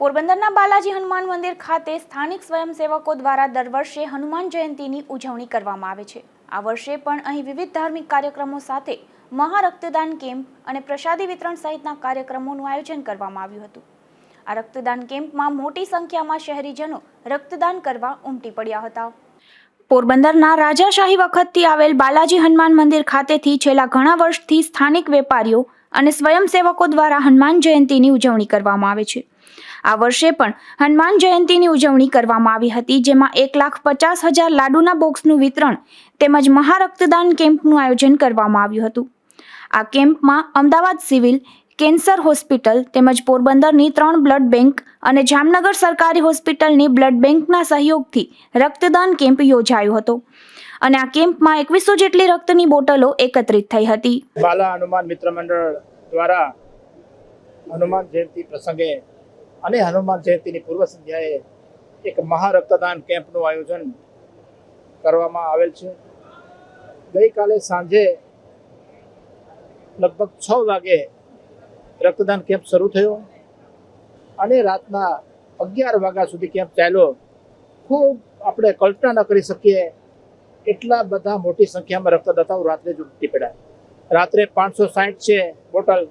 પોરબંદરના બાલાજી હનુમાન મંદિર ખાતે સ્થાનિક સ્વયંસેવકો દ્વારા દર વર્ષે હનુમાન જયંતીની ઉજવણી કરવામાં આવે છે. આ વર્ષે પણ અહીં વિવિધ ધાર્મિક કાર્યક્રમો સાથે મહા રક્તદાન કેમ્પ અને પ્રસાદી વિતરણ સહિતના કાર્યક્રમોનું આયોજન કરવામાં આવ્યું હતું. આ રક્તદાન કેમ્પમાં મોટી સંખ્યામાં શહેરીજનો રક્તદાન કરવા ઉમટી પડ્યા હતા. પોરબંદરના રાજાશાહી વખતથી આવેલ બાલાજી હનુમાન મંદિર ખાતેથી છેલ્લા ઘણા વર્ષથી સ્થાનિક વેપારીઓ અને સ્વયંસેવકો દ્વારા હનુમાન જયંતીની ઉજવણી કરવામાં આવે છે. આ વર્ષે પણ હનુમાન જયંતીની ઉજવણી કરવામાં આવી હતી, જેમાં એક લાખ પચાસ હજાર લાડુના બોક્સનું વિતરણ તેમજ મહારક્તદાન કેમ્પનું આયોજન કરવામાં આવ્યું હતું. આ કેમ્પમાં અમદાવાદ સિવિલ, કેન્સર હોસ્પિટલ તેમજ પોરબંદરની ત્રણ બ્લડ બેંક અને જામનગર સરકારી હોસ્પિટલની બ્લડ બેંકના સહયોગથી રક્તદાન કેમ્પ યોજાયો હતો. અને આ કેમ્પમાં એકવીસો જેટલી રક્તની બોટલો એકત્રિત થઈ હતી. બાલા હનુમાન મિત્ર મંડળ દ્વારા હનુમાન જયંતિ પ્રસંગે અને હનુમાન જયંતિની પૂર્વ સંધ્યાએ એક મહા રક્તદાન કેમ્પનું આયોજન કરવામાં આવેલ છે. ગઈકાલે સાંજે લગભગ છ વાગે રક્તદાન કેમ્પ શરૂ થયો અને રાતના અગિયાર વાગ્યા સુધી કેમ્પ ચાલ્યો. ખૂબ આપણે કલ્પના ન કરી શકીએ એટલા બધા મોટી સંખ્યામાં રક્તદાતાઓ રાત્રે જ ઉમટી પડ્યા. રાત્રે પાંચસો સાઠ છે બોટલ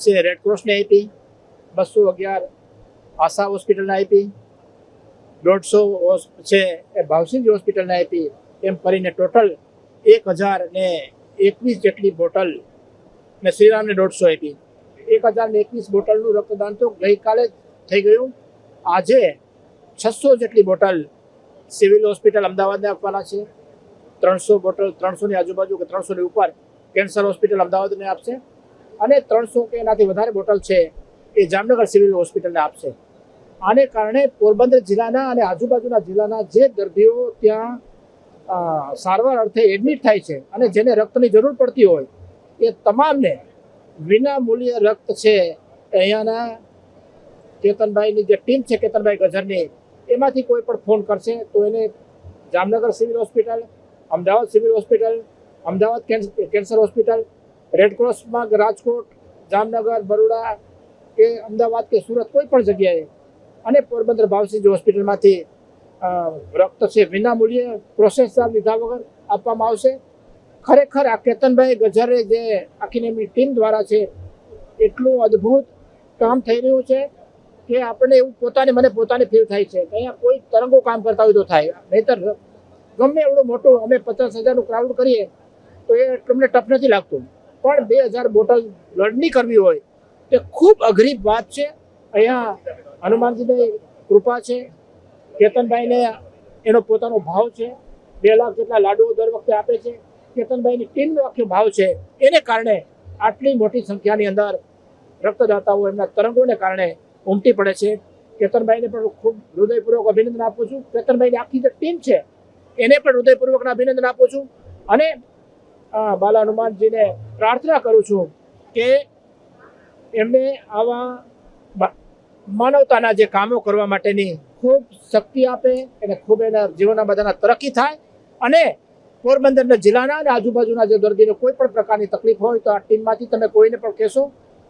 છે રેડ ક્રોસને આપી બસો અગિયાર આશા હોસ્પિટલને આપી, દોઢસો છે એ ભાવસિંહ હોસ્પિટલને આપી, એમ કરીને ટોટલ એક હજાર ને એકવીસ જેટલી બોટલ ને શ્રીરામને દોઢસો આપી. એક હજાર ને એકવીસ બોટલનું રક્તદાન તો ગઈકાલે જ થઈ ગયું. આજે છસો જેટલી બોટલ સિવિલ હોસ્પિટલ અમદાવાદને આપવાના છે. ત્રણસો બોટલ ત્રણસોની આજુબાજુ કે ત્રણસોની ઉપર કેન્સર હોસ્પિટલ અમદાવાદને આપશે. અને ત્રણસો કે એનાથી વધારે બોટલ છે એ જામનગર સિવિલ હોસ્પિટલને આપશે. આને કારણે પોરબંદર જિલ્લાના અને આજુબાજુના જિલ્લાના જે દર્દીઓ ત્યાં સારવાર અર્થે એડમિટ થાય છે અને જેને રક્તની જરૂર પડતી હોય, એ તમામને વિના મૂલ્ય રક્ત છે અહીંયાના કેતનભાઈની જે ટીમ છે, કેતનભાઈ ગજરની, એમાંથી કોઈ પણ ફોન કરશે તો એને Jamnagar civil hospital, Ahmedabad civil hospital, Ahmedabad cancer- cancer hospital, રેડક્રોસમાં Rajkot, Jamnagar, Baroda કે અમદાવાદ કે સુરત કોઈ પણ જગ્યાએ અને પોરબંદર ભાવસિંહ હોસ્પિટલમાંથી રક્ત છે વિના મૂલ્યે પ્રોસેસ ચાર્જ લીધા વગર આપવામાં આવશે. ખરેખર આ કેતનભાઈ ગજરે જે આખી એમની ટીમ દ્વારા છે, એટલું અદ્ભુત કામ થઈ રહ્યું છે કે આપણને એવું પોતાને મને પોતાને ફીલ થાય છે કે અહીંયા કોઈ તરંગો કામ કરતા હોય તો થાય. નહીતર ગમે એવડું મોટું અમે પચાસ હજારનું ક્રાઉડ કરીએ તો એ તમને ટફ નથી લાગતું. પણ બે હજાર બોટલ બ્લડની કરવી હોય તે ખૂબ અઘરી વાત છે. અહીંયા હનુમાનજીની કૃપા છે. કેતનભાઈને એનો પોતાનો ભાવ છે. બે લાખ જેટલા લાડુઓ દર વખતે આપે છે. કેતનભાઈની ટીમનો આખો ભાવ છે. એને કારણે આટલી મોટી સંખ્યાની અંદર રક્તદાતાઓ એમના તરંગોને કારણે ઉમટી પડે છે. કેતનભાઈને પણ ખૂબ હૃદયપૂર્વક અભિનંદન આપું છું. કેતનભાઈની આખી જે ટીમ છે, એને પણ હૃદયપૂર્વકના અભિનંદન આપું છું. અને બાલા હનુમાનજીને પ્રાર્થના કરું છું કે એમને આવા માનવતાના જે કામો કરવા માટેની ખૂબ શક્તિ આપે, એને ખૂબ એના જીવનના બધાના તરક્કી થાય અને પોરબંદરના જિલ્લાના અને આજુબાજુના જે દર્દીને કોઈ પણ પ્રકારની તકલીફ હોય તો આ ટીમમાંથી તમે કોઈને પણ કહેશો,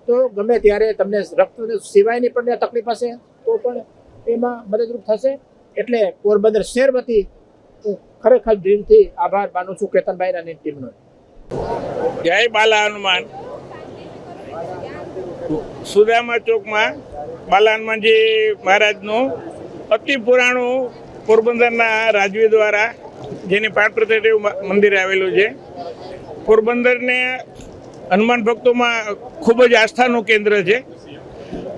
તો ગમે ત્યારે તમને રક્ત સિવાયની પણ તકલીફ હશે, તો પણ એમાં મદદરૂપ થશે. એટલે પોરબંદર શહેર વતી હું ખરેખર દિલથી આભાર માનું છું કેતનભાઈ અને ટીમનો. જય બાલા હનુમાન સુદામા ચોકમાં બાલા હનુમાનજી મહારાજનું અતિ પુરાણું પોરબંદરના રાજવી દ્વારા જેની પાઠ પ્રતિષ્ઠિત મંદિર આવેલું છે. પોરબંદરને હનુમાન ભક્તોમાં ખૂબ જ આસ્થાનું કેન્દ્ર છે.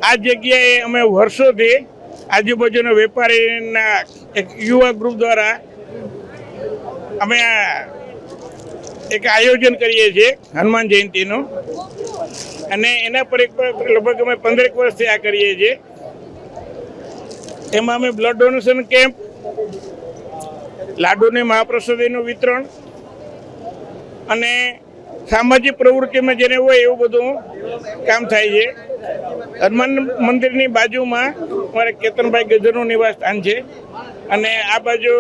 આ જગ્યાએ અમે વર્ષોથી આજુબાજુના વેપારીના એક યુવા ગ્રુપ દ્વારા અમે એક આયોજન કરીએ છીએ હનુમાન જયંતિનું. અને એના પર એક લગભગ અમે પંદરેક વર્ષથી આ કરીએ છીએ. એમાં અમે બ્લડ ડોનેશન કેમ્પ લાડુને મહાપ્રસાદીનું વિતરણ અને સામાજિક પ્રવૃત્તિમાં જેને હોય એવું બધું કામ થાય છે. હનુમાન મંદિરની બાજુમાં અમારે કેતનભાઈ ગજરનું નિવાસ સ્થાન છે. અને આ બાજુ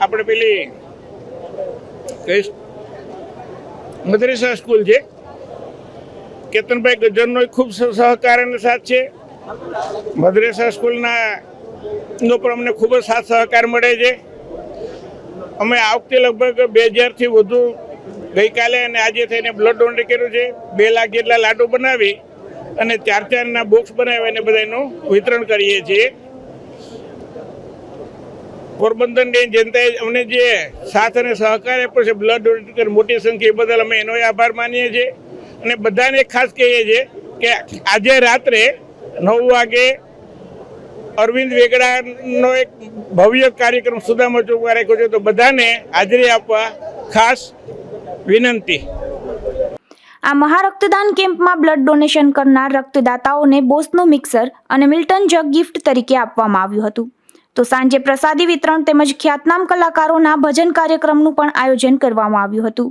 આપણે પેલી કઈ? મદ્રેસા સ્કૂલ છે. કેતનભાઈ ગજરનો ખૂબ સહકાર અને સાથ છે. મદ્રેસા સ્કૂલના નો પણ અમને ખૂબ જ સાથ સહકાર મળે છે. અમે આ વખતે લગભગ બે હજારથી વધુ ગઈકાલે અને આજે થઈને બ્લડ ડોનેટ કર્યું છે. બે લાખ જેટલા લાડુ બનાવી અને ચાર ચારના બોક્સ બનાવી અને બધાનું વિતરણ કરીએ છીએ. પોરબંદરની જનતાએ અમને જે સાથ અને સહકાર આપ્યો છે બ્લડ ડોનેટ મોટી સંખ્યા બદલ અમે એનો આભાર માનીએ છીએ. અને બધાને ખાસ કહીએ છીએ કે આજે રાત્રે નવ વાગે અરવિંદ વેગડાનો એક ભવ્ય કાર્યક્રમ સુદામા ચોકમાં રાખ્યો છે. તો બધાને હાજરી આપવા ખાસ વિનંતી. આ મહારક્તદાન કેમ્પમાં બ્લડ ડોનેશન કરનાર રક્તદાતાઓને બોસનું મિક્સર અને મિલ્ટન જગ ગિફ્ટ તરીકે આપવામાં આવ્યું હતું. તો સાંજે પ્રસાદી વિતરણ તેમજ ખ્યાતનામ કલાકારોના ભજન કાર્યક્રમનું પણ આયોજન કરવામાં આવ્યું હતું.